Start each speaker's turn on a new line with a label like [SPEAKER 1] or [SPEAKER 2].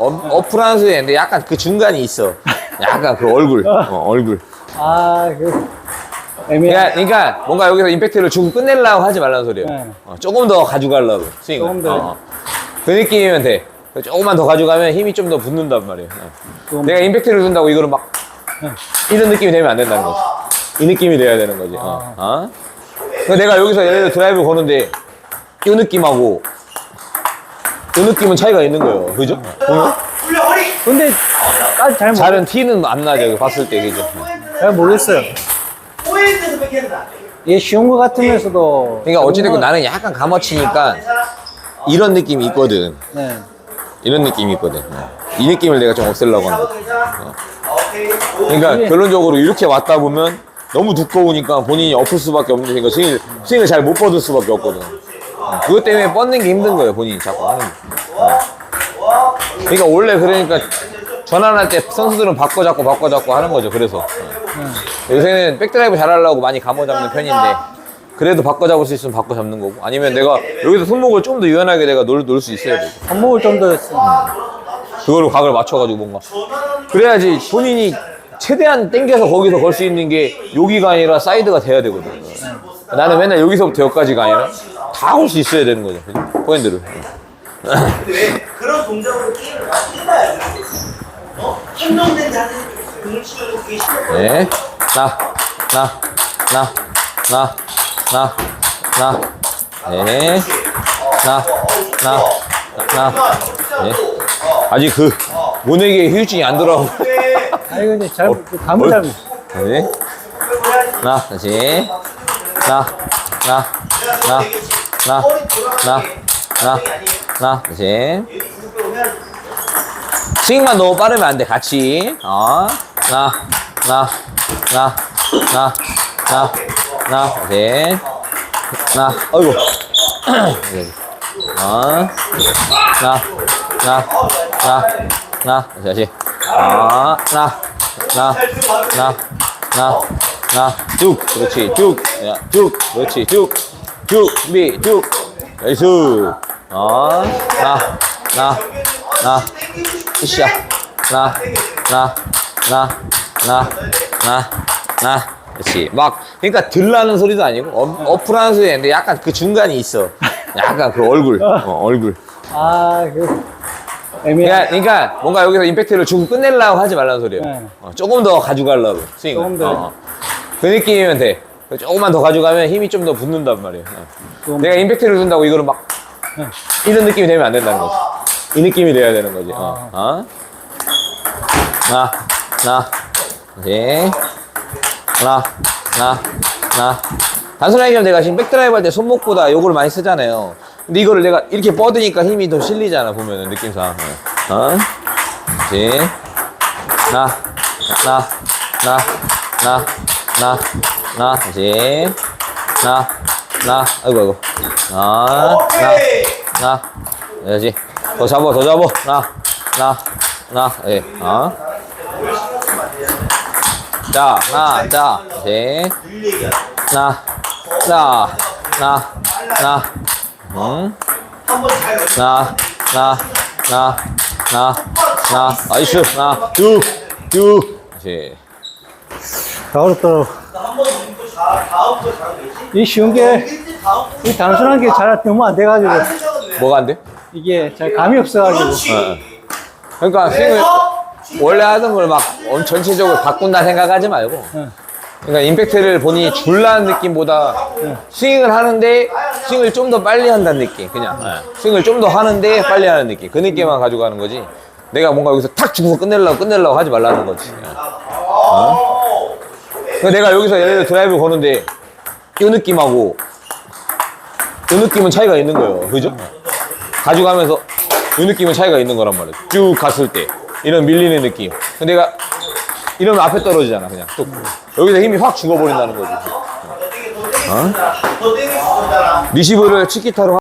[SPEAKER 1] 어, 어프란스에 근데 약간 그 중간이 있어. 약간 그 얼굴, 어, 얼굴.
[SPEAKER 2] 아, 그.
[SPEAKER 1] 그러니까, 그러니까 뭔가 여기서 임팩트를 주고 끝내려고 하지 말라는 소리야.
[SPEAKER 2] 네.
[SPEAKER 1] 어, 조금 더 가져가려고 스윙을.
[SPEAKER 2] 조금 더.
[SPEAKER 1] 어, 그 느낌이면 돼. 조금만 더 가져가면 힘이 좀 더 붙는단 말이야. 어.
[SPEAKER 2] 좀-
[SPEAKER 1] 내가 임팩트를 준다고 이거를 막
[SPEAKER 2] 네.
[SPEAKER 1] 이런 느낌이 되면 안 된다는 거지. 이 느낌이 돼야 되는 거지. 어. 어? 그러니까 내가 여기서 예를 들어 드라이브 거는데 이 느낌하고 이 느낌은 차이가 있는 거예요. 그죠? 보면?
[SPEAKER 2] 근데, 아직 잘, 모르,
[SPEAKER 1] 잘은 티는 안 나죠. 봤을 때 그죠?
[SPEAKER 2] 잘 모르겠어요. 이게 쉬운 거 같으면서도.
[SPEAKER 1] 그러니까 어찌됐건 나는 약간 감아치니까 이런 느낌이 있거든.
[SPEAKER 2] 네.
[SPEAKER 1] 이런 느낌이 있거든. 어. 이 느낌을 내가 좀 없애려고 하는 거지.
[SPEAKER 3] 오케이.
[SPEAKER 1] 그러니까 결론적으로 이렇게 왔다 보면 너무 두꺼우니까 본인이 엎을 수밖에 없는 스윙을, 스윙을 잘 못 뻗을 수밖에 없거든. 어, 그것 때문에 뻗는 게 힘든 거예요, 본인이 자꾸 하는 게. 어. 그러니까 원래 그러니까 전환할 때 선수들은 바꿔 잡고 바꿔 잡고 하는 거죠, 그래서. 어. 요새는 백드라이브 잘하려고 많이 감아 잡는 편인데 그래도 바꿔 잡을 수 있으면 바꿔 잡는 거고 아니면 내가 여기서 손목을 좀 더 유연하게 내가 놓을 수 있어야 되고
[SPEAKER 2] 손목을 좀 더,
[SPEAKER 1] 그걸로 각을 맞춰가지고 뭔가 그래야지 본인이 최대한 땡겨서 거기서 걸 수 있는 게 여기가 아니라 사이드가 돼야 되거든 나는 맨날 여기서부터 여기까지가 아니라 다걸수 있어야 되는 거죠 그죠? 포인트를
[SPEAKER 3] 근데 왜 그런 동작으로 게임을 많이 해봐야 돼. 어? 한정된 자세 등을 치고 그게 싫어.
[SPEAKER 1] 네. 나, 나, 나, 나, 나, 나, 네. 나, 나, 나, 네. 아직 그 모내기의 휴증이 안 들어가고
[SPEAKER 2] 아니, 근데 잘, 감을 잘,
[SPEAKER 1] 네. 나, 다시. 나, 나, 나, 나, 나, 나, 나, 다시. 스윙만 너무 빠르면 안 돼, 같이. 어. 나, 나, 나, 나, 나, 나, 다시. 나, 어이구. 어. 나, 나, 나, 나, 다시. 어. 나, 나, 나, 나, 나, 쭉, 그렇지, 쭉, 야, 쭉, 그렇지, 쭉, 쭉, 준비, 쭉, 나이스, 어, 나, 나, 나, 으쌰, 나, 나, 나, 나, 나, 나, 그렇지, 막, 그러니까 들라는 소리도 아니고, 어, 어프라는 소리 인데 약간 그 중간이 있어, 약간 그 얼굴, 어, 얼굴.
[SPEAKER 2] 아, 그,
[SPEAKER 1] 그러니까. 그러니까 뭔가 여기서 임팩트를 주고 끝내려고 하지 말라는 소리야.
[SPEAKER 2] 네.
[SPEAKER 1] 어, 조금 더 가져가려고 스윙.
[SPEAKER 2] 조금 더.
[SPEAKER 1] 어, 그 느낌이면 돼. 조금만 더 가져가면 힘이 좀 더 붙는단 말이야. 어.
[SPEAKER 2] 좀-
[SPEAKER 1] 내가 임팩트를 준다고 이거를 막
[SPEAKER 2] 네.
[SPEAKER 1] 이런 느낌이 되면 안 된다는 거지. 이 느낌이 돼야 되는 거지. 어. 어? 나, 나, 네. 나, 나, 나. 단순하게 얘기하면 내가 지금 백드라이브 할 때 손목보다 요걸 많이 쓰잖아요. 근데 이거를 내가 이렇게 뻗으니까 힘이 더 실리잖아, 보면은, 느낌상. 어? 그렇지. 나, 나, 나, 나, 나, 나, 그렇지. 나, 나, 아이고, 아이고. 나, 나, 나, 그렇지. 더 잡아, 더 잡아. 나, 나, 나, 예, 어. 자, 나, 자, 그렇지. 나, 나, 나, 나, 응? 나, 나, 나, 나, 나, 나이스, 나, 쭉, 쭉. 그렇지.
[SPEAKER 2] 다 어렵더라고. 이 쉬운 게, 이 단순한 게 잘 너무 안 돼가지고?
[SPEAKER 1] 뭐가 안 돼?
[SPEAKER 2] 이게 잘 감이 없어가지고.
[SPEAKER 1] 어, 어. 그러니까 스윙을 원래 하던 걸 막 전체적으로 바꾼다 생각하지 말고
[SPEAKER 2] 응.
[SPEAKER 1] 그러니까 임팩트를 본인이 줄라는 느낌보다 스윙을 하는데 스윙을 좀 더 빨리 한다는 느낌 그냥 예. 스윙을 좀 더 하는데 빨리 하는 느낌 그 느낌만 가지고 가는 거지 내가 뭔가 여기서 탁 주고서 끝내려고 끝내려고 하지 말라는 거지 예. 어? 내가 여기서 예를 들어 드라이브 거는데 이 느낌하고 이 느낌은 차이가 있는 거예요 그죠? 가져가면서 이 느낌은 차이가 있는 거란 말이에요. 쭉 갔을 때 이런 밀리는 느낌. 근데 내가 이러면 앞에 떨어지잖아 그냥 뚝. 여기서 힘이 확 죽어버린다는 거지.
[SPEAKER 3] 땡겨,
[SPEAKER 1] 리시브를 치키타로